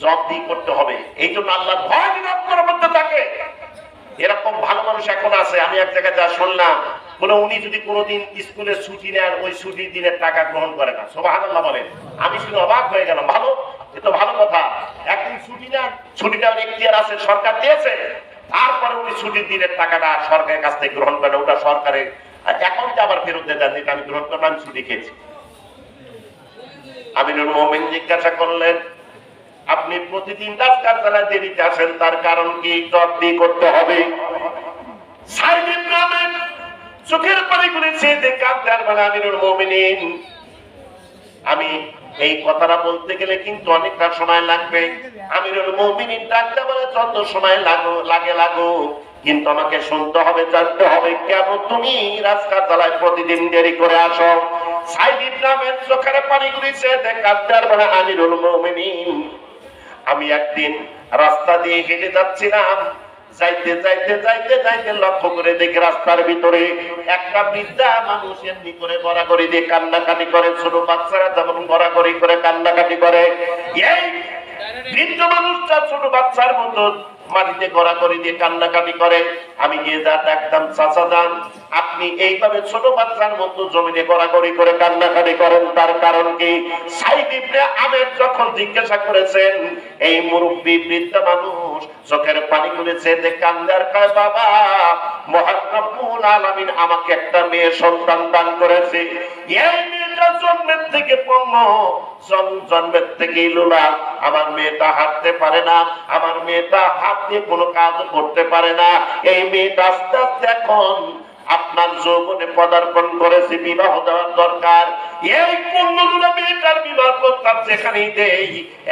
জবাবদি করতে হবে। এই জন্য আল্লাহ ভয় আপনার মধ্যে থাকে। এরকম ভালো মানুষ এখন আছে, আমি এক জায়গায় যা শুনলাম, বলে উনি যদি কোনোদিন স্কুলে ছুটি নেন, ওই ছুটির দিনের টাকা গ্রহণ করে না। আল্লাহ বলেন। আমি শুনে অবাক হয়ে গেলাম। ভালো? এ তো ভালো কথা। একদিন ছুটি নেন, ছুটিটা এখতিয়ার আছে, সরকার দিয়েছে। তারপরে উনি ছুটির দিনের টাকাটা সরকারের কাছ থেকে গ্রহণ করেন ওটা সরকারের। অ্যাকাউন্টে আবার ফেরত দিয়ে দেন যেটা আমি গ্রহণ করলাম ছুটি খেয়েছি। আমিনুল মোমিন জিজ্ঞাসা করলেন আপনি প্রতিদিন রাজকারখানায় দেরিতে আসেন, তার কারণ কি? জব্দি করতে হবে। চোখের পানি গুলিছে যে কান্দার মানে আমিনুল মোমিনিন। আমি এই কথাটা বলতে গেলে কিন্তু অনেকটা সময় লাগবে। আমিনুল মোমিনিন ডাকতে বলে যত সময় লাগো লাগে লাগো কিন্তু আমাকে শুনতে হবে, জানতে হবে কেন তুমি রাজকারখানায় প্রতিদিন দেরি করে আসো। সাইদিন নামের চোখের পানি গুলিছে যে কান্দার মানে আমিনুল মোমিনিন। আমি একদিন রাস্তা দিয়ে হেঁটে যাচ্ছিলাম। যাইতে যাইতে যাইতে যাইতে লক্ষ্য করে দেখি রাস্তার ভিতরে একটা বৃদ্ধা মানুষ এমনি করে দিয়ে কান্নাকাটি করে। ছোট বাচ্চারা যেমন গড়াগড়ি করে, কান্নাকাটি করে। এই বৃদ্ধ মানুষটা ছোট বাচ্চার মতো মাটিতে গড়াগড়ি দিয়ে কান্নাকাটি করে, আমি গিয়ে যা দেখতাম, চাচা যান, আপনি এইভাবে ছোট বাচ্চার মতো জমিনে গড়াগড়ি করে কান্নাকাটি করেন। তার কারণ কি? সাইদ ইবনে আমের যখন জিজ্ঞাসা করেছেন, এই মুরব্বী বৃদ্ধ মানুষ চোখের পানি খুলেছে যে কান্দার কয়, বাবা, মহান রব্বুল আলামিন আমাকে একটা মেয়ে সন্তান দান করেছে। এই মেয়েটা জন্মের থেকে পঙ্গ জন্মের থেকে লোলা আমার মেয়েটা হাঁটতে পারে না। আমার মেয়েটা হাত দিয়ে কোনো কাজ করতে পারে না। এই মেয়েটা আস্তে আস্তে এখন আপনার যৌবনে পদার্পণ করেছে, বিবাহ দেওয়ার দরকার। এই পঙ্গলুলা মেয়েটার বিবাহ প্রস্তাব যেখানেই দেই,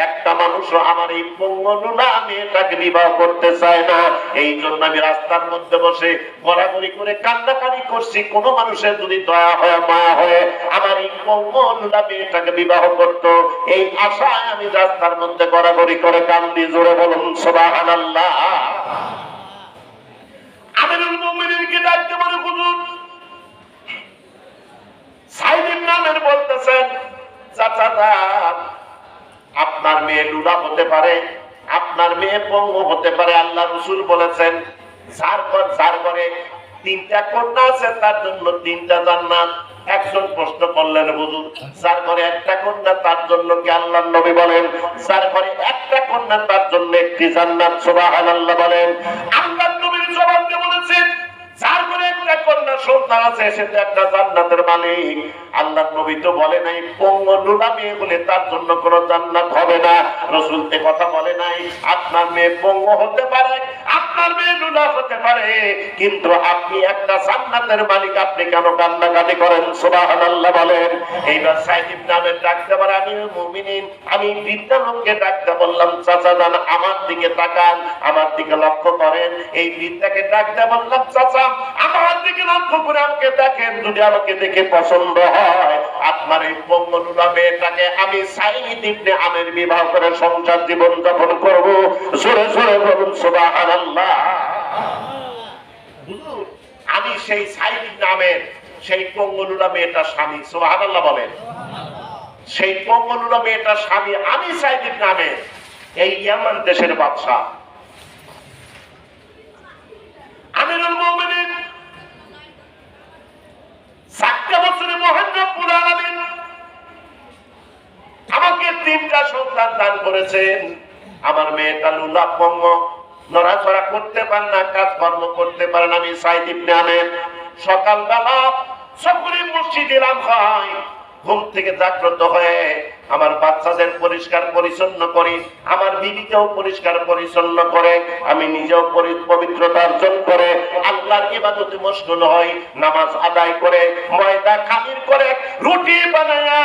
একটা মানুষ আমার এই পঙ্গলুলা মেয়েটাকে বিবাহ করতে চায় না। এই জন্য আমি রাস্তার মধ্যে বসে গড়াগড়ি করে কান্নাকানি করছি, কোন মানুষের যদি দয়া হয়, মায়া হয়, আমার এই পঙ্গলুলা মেয়েটাকে বিবাহ করত। এই আশায় আমি রাস্তার মধ্যে গড়াগড়ি করে কান্দি, জোরে বলুন, সুবহানাল্লাহ। আমিরুল মুমিনিনকে ডাকতে বলে হুজুর। সাইদিন নামের বলতেছেন আপনার মেয়ে লুলা হতে পারে, আপনার মেয়ে পঙ্গ হতে পারে, আল্লাহ রসুল বলেছেন, যার ঘর, যার ঘরে তিনটা কন্যা আছে, তার জন্য তিনটা জান্নাত। একজন প্রশ্ন করলেন হুজুর, যার ঘরে একটা কন্যা, তার জন্য কি আল্লাহ নবী বলেন? যার ঘরে একটা কন্যা, তার জন্য একটি জান্নাত, সুবহানাল্লাহ বলেন। আল্লাহ la কিন্তু আপনি একটা জান্নাতের মালিক, আপনি কেন কান্নাকাটি করেন? সুবহানাল্লাহ বলেন। এইবার সাইদিব নামের ডাকতে পারে আমি মুমিনিন, আমি বৃদ্ধা লোককে ডাকতে বললাম, চাচা যান, আমার দিকে তাকান, আমার দিকে লক্ষ্য করেন। এই বৃদ্ধাকে ডাকতে বললাম, চাচা, আমার দিকে লক্ষ্য করে আমাকে দেখেন? যদি আমাকে দেখে পছন্দ হয়, আপনার এই আমি আমের বিবাহ করে সংসার জীবন যাপন বলুন আমি সেই সাইদ ইবনে আমের স্বামী বলেন। সেই স্বামী আমি সাইদ আমের, এই ইয়ামান দেশের বাদশা আমিরুল দান করেছেন। আমার মেয়েটা লুলা পঙ্গ নড়াচড়া করতে পারে না, কাজকর্ম করতে পারে আমি সাইদ ইবনে আমের সকালবেলা সকলে মসজিদ এলাম হয়। ঘুম থেকে জাগ্রত হয়ে আমার বাচ্চাদের পরিষ্কার পরিচ্ছন্ন করি, আমার বিবিকেও পরিষ্কার পরিচ্ছন্ন করে, আমি নিজেও পবিত্রতা অর্জন করে, আল্লাহর ইবাদতে মশগুল হই, নামাজ আদায় করে, ময়দা খামির করে, রুটি বানায়া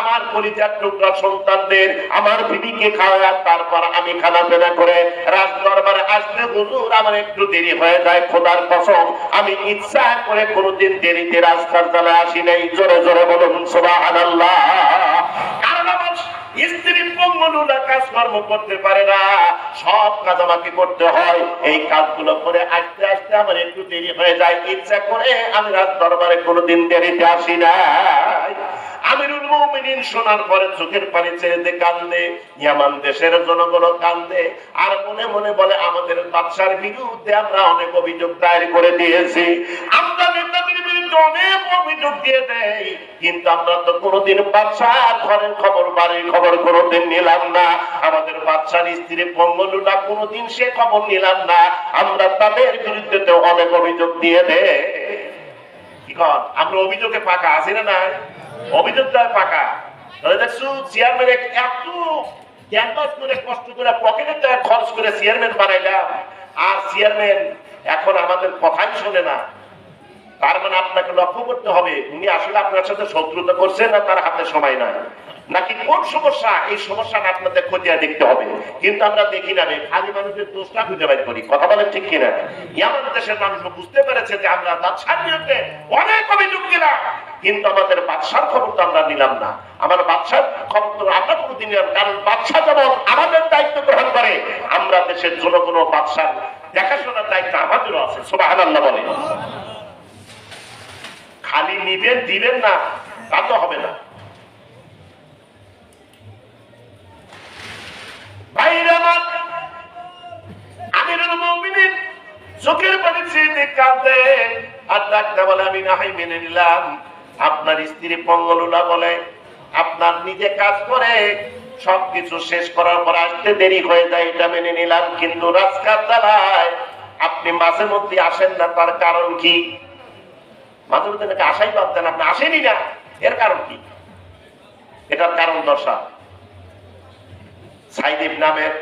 আমার পরিত্যাগ টুকরা সন্তানদের, আমার বিবিকে খাওয়া তারপর আমি খানা পেনা করে রাজ দরবারে আসতে হুজুর আমার একটু দেরি হয়ে যায়, খোদার কসম, আমি ইচ্ছা করে কোনোদিন দেরিতে রাস্তার তলে আসি নাই, জোরে জোরে বলুন, সুবহানাল্লাহ। স্ত্রী পঙ্গলুলা কাজকর্ম করতে পারে না। সব কাজ আমাকে করতে হয়। এই কাজগুলো করে আসতে আসতে আমার একটু দেরি হয়ে যায়। ইচ্ছা করে আমি রাত দরবারে কোনোদিন দেরিতে আসি না। আমাদের বাদশার বিরুদ্ধে আমরা অনেক অভিযোগ দায়ের করে দিয়েছি। আমরা নেতাদের দিয়ে দেই। কিন্তু আমরা তো কোনোদিন বাদশার ঘরের খবর, বাড়ির খবর কোনোদিন নিলাম না। আমাদের বাদশার স্ত্রী পঙ্গলুটা কোনোদিন সে খবর নিলাম না। আমরা তাদের বিরুদ্ধে তো অনেক অভিযোগ দিয়ে দেয় আমরা অভিযোগে পাকা, আছি না নাই? অভিযোগ দেয় পাকা। দেখছ চেয়ারম্যান এত করে, কষ্ট করে পকেটের টাকা খরচ করে চেয়ারম্যান বানাইলাম। আর চেয়ারম্যান এখন আমাদের কথাই শোনে না। তার মানে আপনাকে লক্ষ্য করতে হবে, উনি আসলে আপনার সাথে শত্রুতা করছেন না তার হাতে সময় নাই। নাকি কোন সমস্যা? এই সমস্যাটা আপনাদের খতিয়ে দেখতে হবে। কিন্তু আমরা দেখি না খালি মানুষের দোষটা খুঁজে বের করি। কথা বলেন ঠিক কিনা? এমন দেশের মানুষ বুঝতে পেরেছে যে আমরা বাদশার বিরুদ্ধে অনেক অভিযোগ দিলাম। কিন্তু আমাদের বাদশার খবর তো আমরা নিলাম না। আমার বাদশার খবর তো আমরা কোনোদিন নিলাম কারণ বাদশা যেমন আমাদের দায়িত্ব গ্রহণ করে, আমরা দেশের জনগণ বাদশার দেখাশোনার দায়িত্ব আমাদেরও আছে। সুবাহান আল্লাহ বলে খালি নিবেন দিবেন না, তা তো হবে না। বলে আপনার স্ত্রী পঙ্গলুলা বলে, আপনার নিজে কাজ করে সবকিছু শেষ করার পর আসতে দেরি হয়ে যায়, এটা মেনে নিলাম। কিন্তু রাজকার জ্বালায় আপনি মাঝে মধ্যে আসেন না, তার কারণ কি? নাকি আশাই বাদ আপনি আসেনি না। এর কারণ কি? এটার কারণ দশা। সাইদিব নামের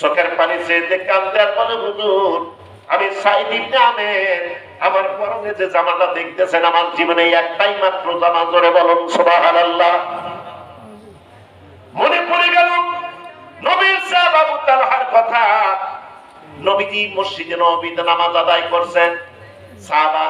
চোখের পানি চেয়ে কান্দে বলে হুজুর, আমি সাইদিব নামের আমার পরনে যে জামাটা দেখতেছেন, আমার জীবনে একটাই মাত্র জামা, জোরে বলুন, সুবহানাল্লাহ। মনে পড়ে গেল, নবীর সাহেব আবু তালহার কথা। নবীজি মসজিদে নবীতে নামাজ আদায় করছেন। সাহাবা